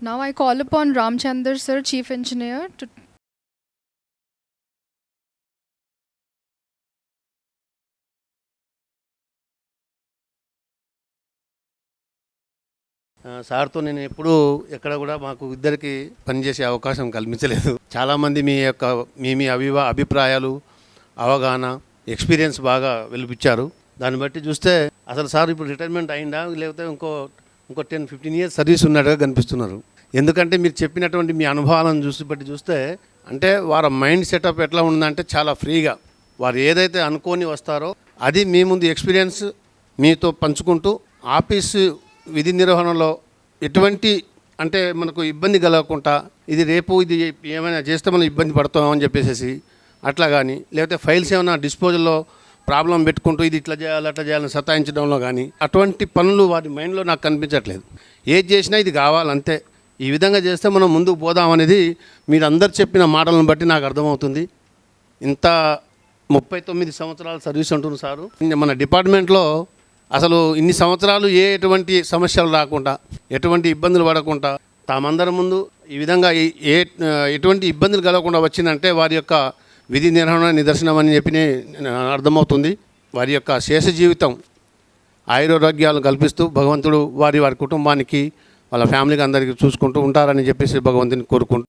Now I call upon Ramchandar sir, Chief Engineer, to సార్తో నేను ఎప్పుడూ ఎక్కడ కూడా మాకు ఇద్దరికి పనిచేసే అవకాశం కల్పించలేదు. చాలామంది మీ యొక్క మీ మీ అభివా అభిప్రాయాలు అవగాహన ఎక్స్పీరియన్స్ బాగా వెలిపించారు. దాన్ని బట్టి చూస్తే అసలు సార్ ఇప్పుడు రిటైర్మెంట్ అయిందా? లేకపోతే ఇంకో ఇంకో టెన్ ఫిఫ్టీన్ ఇయర్స్ సర్వీస్ ఉన్నట్టుగా కనిపిస్తున్నారు. ఎందుకంటే మీరు చెప్పినటువంటి మీ అనుభవాలను చూసి బట్టి చూస్తే అంటే వారి మైండ్ సెటప్ ఎట్లా ఉందంటే చాలా ఫ్రీగా. వారు ఏదైతే అనుకోని వస్తారో అది మీ ముందు ఎక్స్పీరియన్స్ మీతో పంచుకుంటూ ఆఫీసు విధి నిర్వహణలో ఎటువంటి అంటే మనకు ఇబ్బంది కలగకుండా ఇది రేపు ఇది ఏమైనా చేస్తే మనం ఇబ్బంది పడతామని చెప్పేసి అట్లా కానీ లేకపోతే ఫైల్స్ ఏమైనా డిస్పోజల్లో ప్రాబ్లం పెట్టుకుంటూ ఇది ఇట్లా చేయాలి అట్లా చేయాలని సతాయించడంలో కానీ అటువంటి పనులు వారి మైండ్లో నాకు కనిపించట్లేదు. ఏది చేసినా ఇది కావాలంతే. ఈ విధంగా చేస్తే మనం ముందుకు పోదామనేది మీరు అందరు చెప్పిన మాటలను బట్టి నాకు అర్థమవుతుంది. ఇంత ముప్పై తొమ్మిది సంవత్సరాల సర్వీస్ అంటున్నారు సారు. మన డిపార్ట్మెంట్లో అసలు ఇన్ని సంవత్సరాలు ఏ ఎటువంటి సమస్యలు రాకుండా ఎటువంటి ఇబ్బందులు పడకుండా తామందరి ముందు ఈ విధంగా ఏ- ఏ ఎటువంటి ఇబ్బందులు కలగకుండా వచ్చిందంటే వారి యొక్క విధి నిర్వహణ నిదర్శనం అని చెప్పి అర్థమవుతుంది. వారి యొక్క శేష జీవితం ఆయురారోగ్యాలు కల్పిస్తూ భగవంతుడు వారి వారి కుటుంబానికి వాళ్ళ ఫ్యామిలీకి అందరికీ చూసుకుంటూ ఉంటారని చెప్పేసి భగవంతుని కోరుకుంటూ